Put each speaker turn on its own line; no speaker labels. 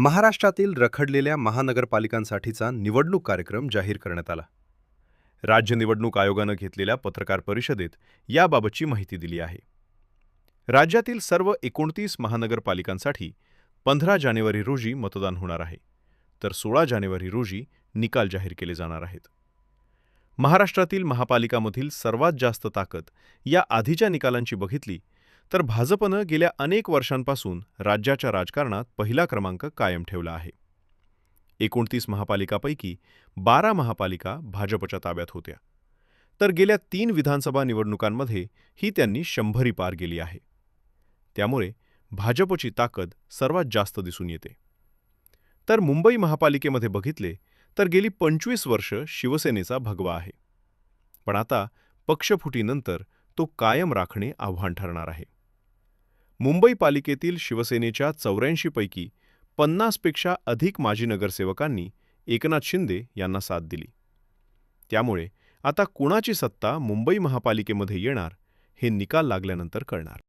महाराष्ट्रातील रखडलेल्या महानगरपालिकांसाठीचा निवडणूक कार्यक्रम जाहीर करण्यात आला. राज्य निवडणूक आयोगानं घेतलेल्या पत्रकार परिषदेत याबाबतची माहिती दिली आहे. राज्यातील सर्व एकोणतीस महानगरपालिकांसाठी पंधरा जानेवारी रोजी मतदान होणार आहे तर सोळा जानेवारी रोजी निकाल जाहीर केले जाणार आहेत. महाराष्ट्रातील महापालिकामधील सर्वात जास्त ताकद या आधीच्या निकालांची बघितली तर भाजपनं गेल्या अनेक वर्षांपासून राज्याच्या राजकारणात पहिला क्रमांक कायम ठेवला आहे. एकोणतीस महापालिकापैकी बारा महापालिका भाजपच्या ताब्यात होत्या. तर गेल्या तीन विधानसभा निवडणुकांमध्ये ही त्यांनी शंभरी पार गेली आहे. त्यामुळे भाजपची ताकद सर्वात जास्त दिसून येते. तर मुंबई महापालिकेमध्ये बघितले तर गेली पंचवीस वर्ष शिवसेनेचा भगवा आहे. पण आता पक्षफुटीनंतर तो कायम राखणे आव्हान ठरणार आहे. मुंबई पालिकेतील शिवसेनेच्या चौऱ्याऐंशीपैकी पन्नासपेक्षा अधिक माजी नगरसेवकांनी एकनाथ शिंदे यांना साथ दिली. त्यामुळे आता कुणाची सत्ता मुंबई महापालिकेमध्ये येणार हे निकाल लागल्यानंतर कळणार.